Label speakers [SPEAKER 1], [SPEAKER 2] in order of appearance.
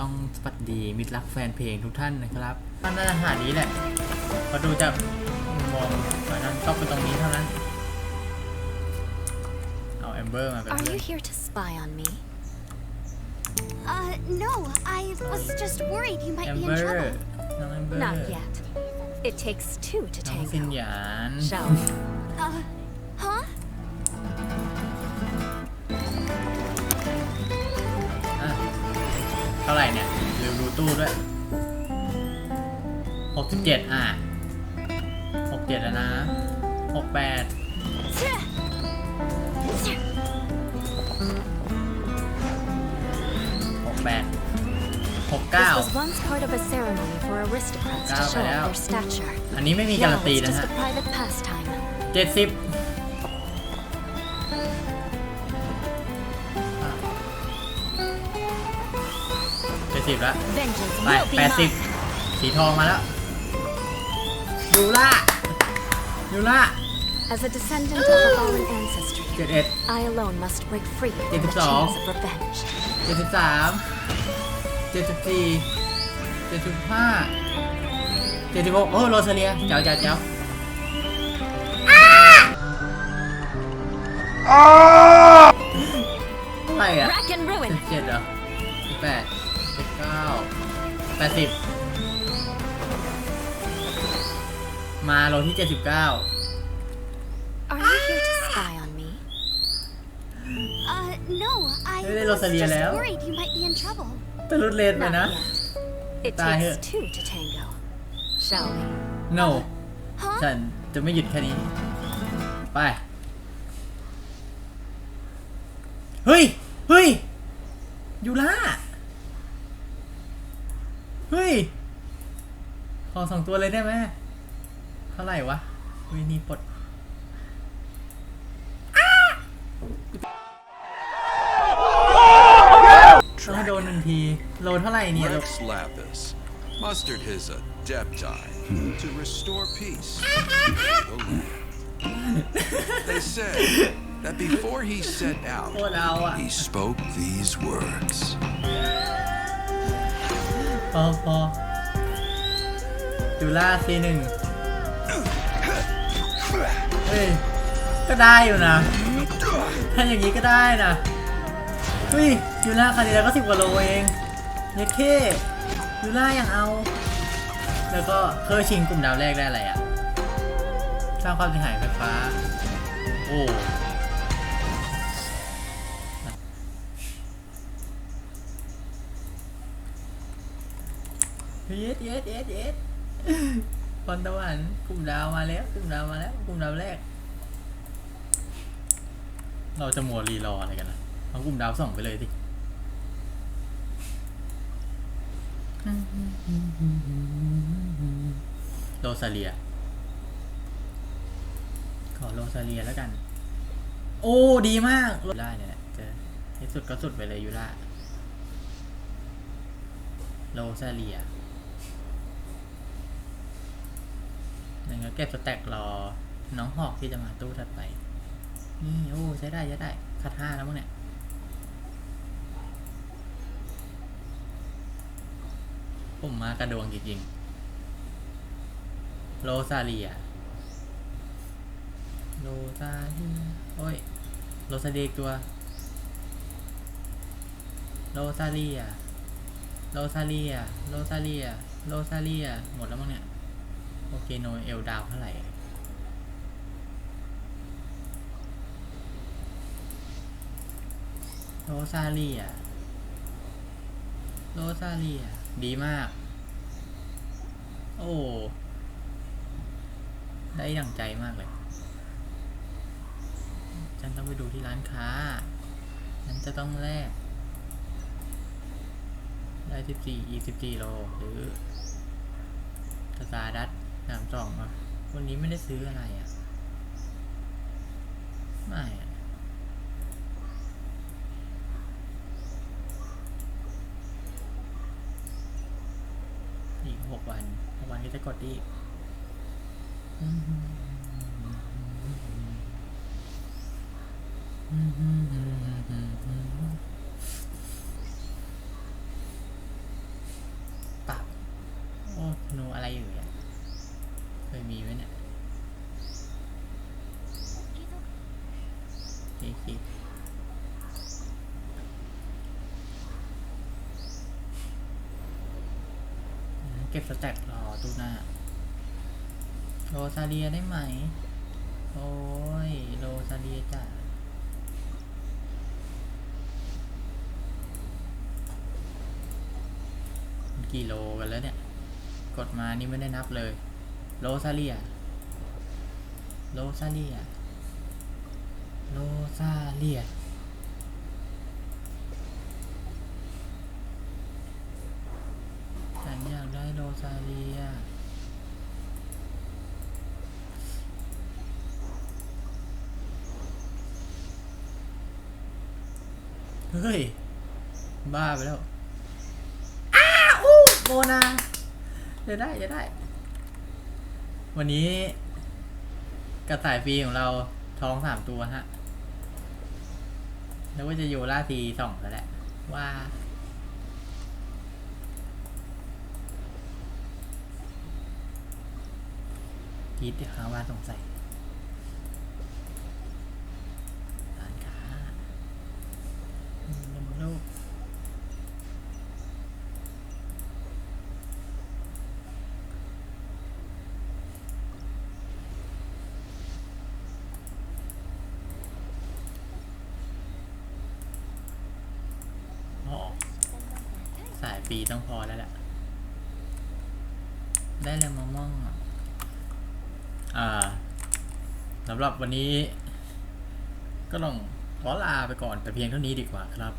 [SPEAKER 1] ต้องสวัสดีมิตรรักแฟนเพลงทุกท่านนะครับท่านน่าจะหานี้แหละพอดูจากมุมมองฝ่ายนั้นต้องไปตรงนี้เท่านั้น เอาแอมเบอร์มาเป็น
[SPEAKER 2] Are
[SPEAKER 1] เพื่อ
[SPEAKER 2] you
[SPEAKER 1] น
[SPEAKER 2] here to spy on me?
[SPEAKER 3] Uh, no, I was just worried you
[SPEAKER 1] แอ
[SPEAKER 3] might
[SPEAKER 1] ม
[SPEAKER 3] be
[SPEAKER 1] เบ
[SPEAKER 3] in
[SPEAKER 1] อร์
[SPEAKER 3] trouble.
[SPEAKER 1] น้องแอมเบอร์
[SPEAKER 2] Not yet. It takes two to
[SPEAKER 1] น้องซิน
[SPEAKER 2] tango.
[SPEAKER 1] หยาน
[SPEAKER 2] Shall we?
[SPEAKER 3] Uh,
[SPEAKER 1] ท่าไหร่เนี่ยลืมดูตู้ด้วยหกสิบเจ็ดอะหกเจ็ดแล้วนะหกแปดหกแปดหกเก้า
[SPEAKER 2] This was once part of a ceremony for aristocrats to
[SPEAKER 1] Cao
[SPEAKER 2] show
[SPEAKER 1] phải
[SPEAKER 2] off
[SPEAKER 1] đâu?
[SPEAKER 2] their stature.
[SPEAKER 1] อันนี้ไม่มีการัน
[SPEAKER 2] Now
[SPEAKER 1] ตี
[SPEAKER 2] it's
[SPEAKER 1] นะ
[SPEAKER 2] just
[SPEAKER 1] ฮะ
[SPEAKER 2] a private pastime.
[SPEAKER 1] เจ็ดสิบ สิบแล้ว
[SPEAKER 2] Vengeance
[SPEAKER 1] ไป
[SPEAKER 2] will be
[SPEAKER 1] แปดสิบ
[SPEAKER 2] mine.
[SPEAKER 1] สีทองมาแล้วยูล่ายูล่า
[SPEAKER 2] As a descendant of a fallen ancestry,
[SPEAKER 1] เจ็ดเอ็ด
[SPEAKER 2] I alone must break free from the
[SPEAKER 1] 72
[SPEAKER 2] chains of revenge.
[SPEAKER 1] เจ็ดสิบสามเจ็ดสิบสี่เจ็ดสิบห้าเจ็ดสิบหกโอ้โรซาเลียเจ้าเจ้าเจ้าเท่าไหร่อะ
[SPEAKER 2] Rack and
[SPEAKER 1] เจ็
[SPEAKER 2] ruin.
[SPEAKER 1] ดเจ็ดเหรอสิบแปดสิบเก้า แปดสิบมาโลที่เจ็ดสิบเก้า
[SPEAKER 2] Are you here to spy on me?
[SPEAKER 3] Uh, no, I
[SPEAKER 1] Đây, đây,
[SPEAKER 3] was
[SPEAKER 1] Rosalia
[SPEAKER 3] just
[SPEAKER 1] léo.
[SPEAKER 3] worried you might be in trouble.
[SPEAKER 1] แต่รุดเลนไป
[SPEAKER 2] Not
[SPEAKER 1] นะ
[SPEAKER 2] yet. It
[SPEAKER 1] Tài
[SPEAKER 2] takes
[SPEAKER 1] hiệu.
[SPEAKER 2] two to tango. Shall we?
[SPEAKER 1] no
[SPEAKER 3] Huh?
[SPEAKER 1] ฉันจะไม่หยุดแค่นี้ ไป เฮ้ย เฮ้ย ยูล่า เฮ้ย ขอสองตัวเลยได้ไหมเท่าไหร่วะวินี่ปลดต้องให้โดนหนึ่งที โลเท่าไหร่เนี่ยโล
[SPEAKER 4] Rex Lapis mustered his adepti to restore peace. to the land. They said that before he set
[SPEAKER 1] โค
[SPEAKER 4] out,
[SPEAKER 1] ตรเอาอะ
[SPEAKER 4] he spoke these words.
[SPEAKER 1] พอพอยูล่าซีหนึ่งเฮ้ย ก็ได้อยู่นะ ถ้าอย่างนี้ก็ได้นะเฮ้ยยูล่าคาริแล้วก็สิบกว่าโลเองเนเคยูล่ายังเอา แล้วก็เคยชิงกลุ่มดาวแรกได้อะไรอะสร้างความเสียหายไฟฟ้า โอ้ เย็ดเย็ดเย็ดเย็ดพรตะวันกลุ่มดาวมาแล้วกลุ่มดาวมาแล้วกลุ่มดาวแรก เราจะมัวรีรออะไรกันล่ะเอากลุ่มดาวส่องไปเลยดิโรซาเลีย ขอโรซาเลียแล้วกัน โอ้ ดีมากยูล่าเนี่ยแหละเจอที่สุดก็สุดไปเลยยูล่าโรซาเลีย หนึ่งก็เก็บสแต็กรอน้องหอกที่จะมาตู้ถัดไป นี่โอ้ใช้ได้ใช้ได้คัดห้าแล้วมั้งเนี่ยผมมากระดวงจริงๆ โรซาเลีย โรซาเลีย โอ้ย โรซาเลียอีกตัว โรซาเลีย โรซาเลีย โรซาเลีย โรซาเลีย หมดแล้วมั้งเนี่ย โอเคโนเอลดาวเท่าไหร่โรซาเลียโรซาเลียดีมาก โอ้ ได้ดังใจมากเลย ฉันต้องไปดูที่ร้านค้า ฉันจะต้องแลกได้สิบสี่อีสิบสี่โลหรือตาร์ดัต สามสองอะวันนี้ไม่ได้ซื้ออะไรอะ ไม่อะอีกหกวันหกวันก็จะกดอีก เก็บสแต็กรอตู้หน้าโรซาเลียได้ไหม โอ้ย โรซาเลียจ้ะกี่โลกันแล้วเนี่ย กดมานี่ไม่ได้นับเลย โรซาเลีย โรซาเลีย โรซาเลีย ฉันอยากได้โรซาเลีย เฮ้ย บ้าไปแล้ว อ้าวอู้โมนาจะได้จะได้ วันนี้ กระต่ายฟรีของเราท้องสามตัวฮะ แล้วว่าจะอยู่ล่าทีสองแล้วแหละ ว่าคิดเดี๋ยวหาว่าสงสัยร้านค้าอืมนมโลกอ๋อสาย ปีต้องพอแล้วแหละ ได้เลยมะม่วงอะอ่าสำหรับวันนี้ ก็ต้องขอลาไปก่อนแต่เพียงเท่านี้ดีกว่าครับ